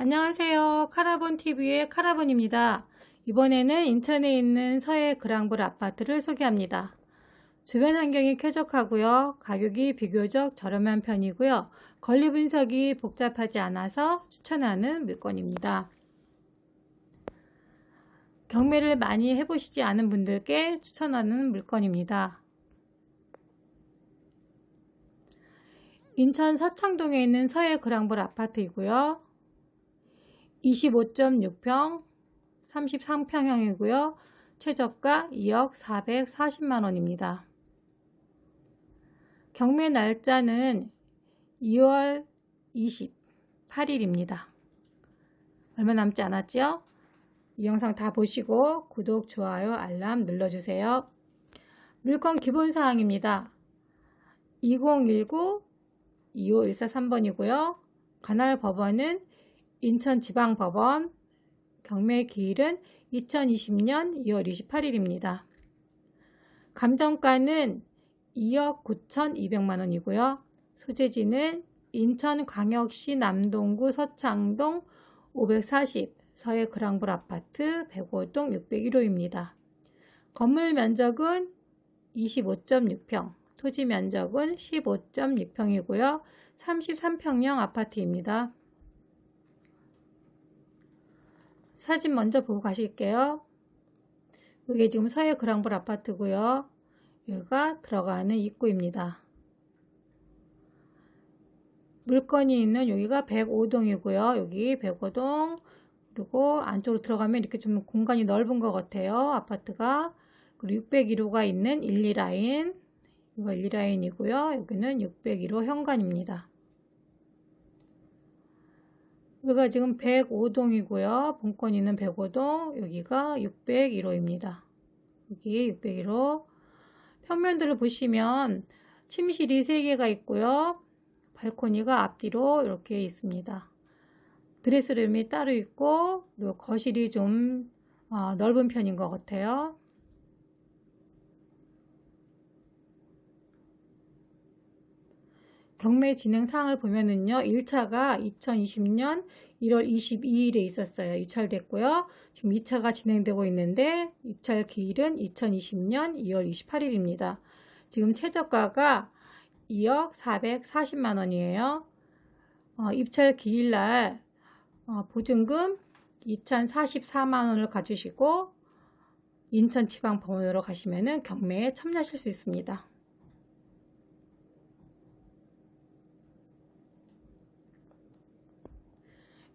안녕하세요. 카라본TV의 카라본입니다. 이번에는 인천에 있는 서해 그랑불 아파트를 소개합니다. 주변 환경이 쾌적하고요. 가격이 비교적 저렴한 편이고요. 권리 분석이 복잡하지 않아서 추천하는 물건입니다. 경매를 많이 해보시지 않은 분들께 추천하는 물건입니다. 인천 서창동에 있는 서해 그랑불 아파트이고요. 25.6평 33평형이고요. 최저가 2억 440만 원입니다. 경매 날짜는 2월 28일입니다. 얼마 남지 않았죠? 이 영상 다 보시고 구독, 좋아요, 알람 눌러주세요. 물건 기본사항입니다. 2019 25143번이고요. 관할 법원은 인천지방법원 경매 기일은 2020년 2월 28일입니다. 감정가는 2억 9,200만 원이고요. 소재지는 인천광역시 남동구 서창동 540 서해 그랑불 아파트 105동 601호입니다. 건물 면적은 25.6평, 토지 면적은 15.6평이고요. 33평형 아파트입니다. 사진 먼저 보고 가실게요. 이게 지금 서해 그랑불 아파트고요. 여기가 들어가는 입구입니다. 물건이 있는 여기가 105동이고요. 여기 105동 그리고 안쪽으로 들어가면 이렇게 좀 공간이 넓은 것 같아요. 아파트가 그리고 601호가 있는 1, 2라인 이거 1, 2라인이고요. 여기는 601호 현관입니다. 여기가 지금 105동이고요. 본권 있는 105동, 여기가 601호입니다. 여기 601호. 평면들을 보시면 침실이 3개가 있고요. 발코니가 앞뒤로 이렇게 있습니다. 드레스룸이 따로 있고, 그리고 거실이 좀 어, 넓은 편인 것 같아요. 경매 진행 사항을 보면은요, 1차가 2020년 1월 22일에 있었어요. 입찰됐고요. 지금 2차가 진행되고 있는데, 입찰 기일은 2020년 2월 28일입니다. 지금 최저가가 2억 440만 원이에요. 어, 입찰 기일날 어, 보증금 2,044만 원을 가지시고 인천지방법원으로 가시면은 경매에 참여하실 수 있습니다.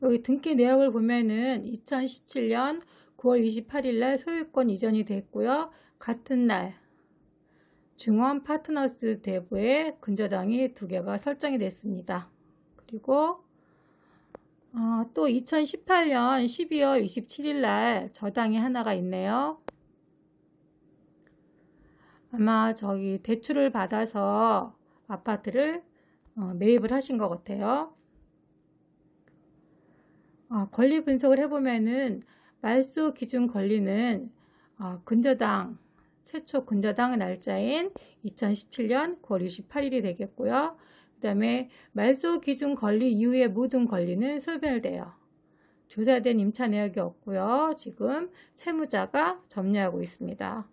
여기 등기 내역을 보면은 2017년 9월 28일 날 소유권 이전이 됐고요. 같은 날 중원 파트너스 대부에 근저당이 두 개가 설정이 됐습니다. 그리고 어, 또 2018년 12월 27일 날 저당이 하나가 있네요. 아마 저기 대출을 받아서 아파트를 어, 매입을 하신 것 같아요. 어, 권리 분석을 해보면은 말소 기준 권리는 어, 근저당 최초 근저당 날짜인 2017년 9월 28일이 되겠고요. 그 다음에 말소 기준 권리 이후의 모든 권리는 소멸돼요. 조사된 임차 내역이 없고요. 지금 채무자가 점유하고 있습니다.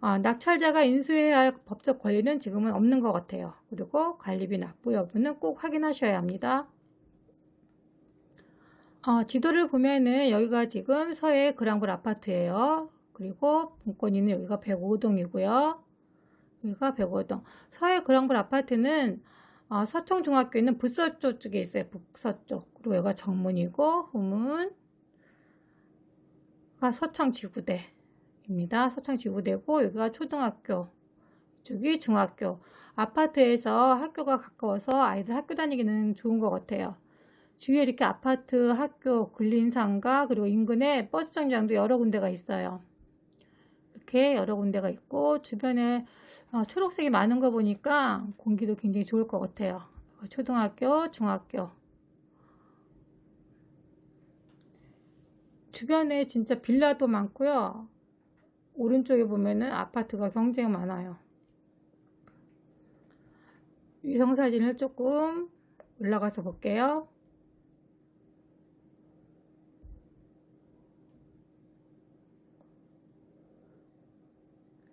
어, 낙찰자가 인수해야 할 법적 권리는 지금은 없는 것 같아요. 그리고 관리비 납부 여부는 꼭 확인하셔야 합니다. 어, 지도를 보면은 여기가 지금 서해 그랑불 아파트예요. 그리고 본권이는 여기가 105동이고요. 여기가 105동. 서해 그랑불 아파트는 어, 서청중학교는 북서쪽 쪽에 있어요. 북서쪽. 그리고 여기가 정문이고 후문 가 서창지구대입니다. 서창지구대고 여기가 초등학교. 이쪽이 중학교. 아파트에서 학교가 가까워서 아이들 학교 다니기는 좋은 것 같아요. 주위에 이렇게 아파트, 학교, 근린상가, 그리고 인근에 버스 정장도 여러 군데가 있어요. 이렇게 여러 군데가 있고, 주변에 어, 초록색이 많은 거 보니까 공기도 굉장히 좋을 것 같아요. 초등학교, 중학교. 주변에 진짜 빌라도 많고요. 오른쪽에 보면은 아파트가 굉장히 많아요. 위성 사진을 조금 올라가서 볼게요.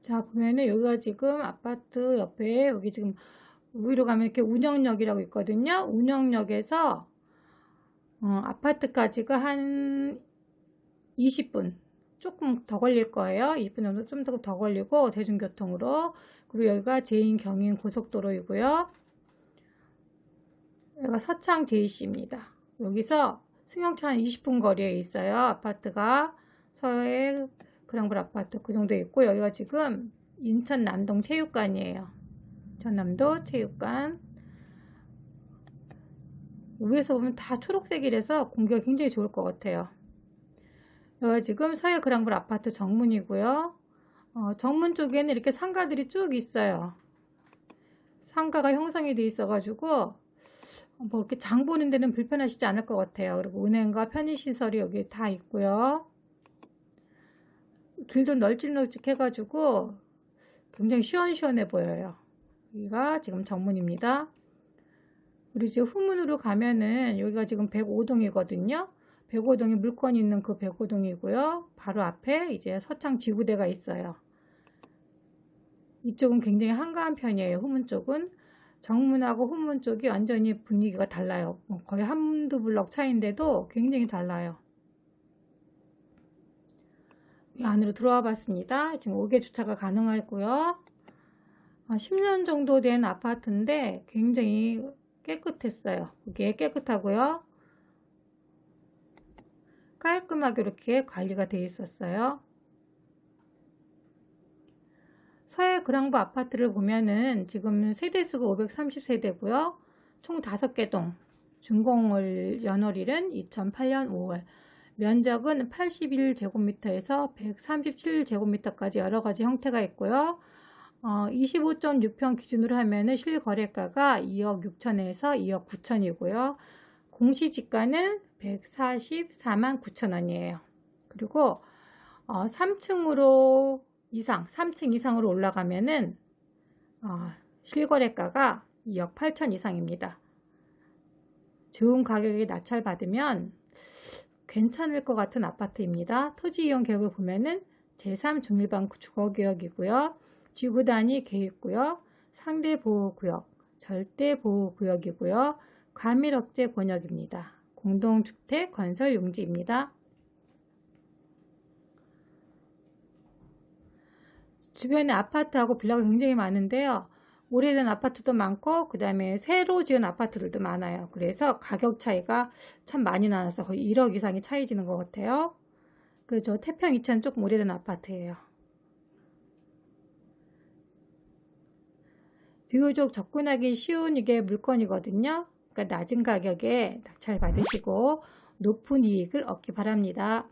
자, 보면은 여기가 지금 아파트 옆에 여기 지금 위로 가면 이렇게 운영역이라고 있거든요. 운영역에서 어, 아파트까지가 한 20분 조금 더 걸릴 거예요. 20분 정도 좀 더 더 걸리고 대중교통으로 그리고 여기가 제인 경인 고속도로이고요. 여기가 서창 JC입니다. 여기서 승용차 한 20분 거리에 있어요. 아파트가 서해 그랑불 아파트 그 정도 있고 여기가 지금 인천 남동 체육관이에요. 전남도 체육관. 위에서 보면 다 초록색이라서 공기가 굉장히 좋을 것 같아요. 여기가 지금 서해 그랑불 아파트 정문이고요. 어, 정문 쪽에는 이렇게 상가들이 쭉 있어요. 상가가 형성이 돼 있어가지고 뭐 이렇게 장 보는 데는 불편하시지 않을 것 같아요. 그리고 은행과 편의시설이 여기 다 있고요. 길도 널찍널찍해가지고 굉장히 시원시원해 보여요. 여기가 지금 정문입니다. 우리 지금 후문으로 가면은 여기가 지금 105동이거든요. 105동이 물건이 있는 그 105동이고요. 바로 앞에 이제 서창 지구대가 있어요. 이쪽은 굉장히 한가한 편이에요. 후문 쪽은. 정문하고 후문 쪽이 완전히 분위기가 달라요. 뭐 거의 한두 블럭 차인데도 굉장히 달라요. 이 안으로 들어와 봤습니다. 지금 5개 주차가 가능하고요. 10년 아, 정도 된 아파트인데 굉장히 깨끗했어요. 이게 깨끗하고요. 깔끔하게 이렇게 관리가 되어 있었어요. 서해 그랑부 아파트를 보면은 지금 세대수가 530세대고요. 총 5개 동. 준공을 연월일은 2008년 5월. 면적은 81제곱미터에서 137제곱미터까지 여러 가지 형태가 있고요. 어, 25.6평 기준으로 하면은 실거래가가 2억 6천에서 2억 9천이고요. 공시지가는 144만 9천 원이에요. 그리고 어, 3층으로 이상, 3층 이상으로 올라가면은 어, 실거래가가 2억 8천 이상입니다. 좋은 가격에 낙찰받으면 괜찮을 것 같은 아파트입니다. 토지 이용 계획을 보면은 제3 중일방 주거구역이고요. 지구 단위 계획구역, 상대 보호구역, 절대 보호구역이고요. 과밀 억제 권역입니다. 공동주택 건설 용지입니다. 주변에 아파트하고 빌라가 굉장히 많은데요. 오래된 아파트도 많고 그 다음에 새로 지은 아파트들도 많아요. 그래서 가격 차이가 참 많이 나서 거의 1억 이상이 차이지는 것 같아요. 그저 태평 2천 조금 오래된 아파트예요. 비교적 접근하기 쉬운 이게 물건이거든요. 그러니까 낮은 가격에 낙찰 받으시고 높은 이익을 얻기 바랍니다.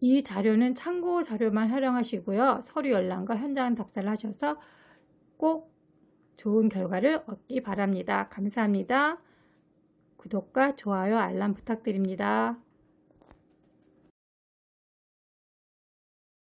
이 자료는 참고 자료만 활용하시고요. 서류 열람과 현장 답사를 하셔서 꼭 좋은 결과를 얻기 바랍니다. 감사합니다. 구독과 좋아요, 알람 부탁드립니다.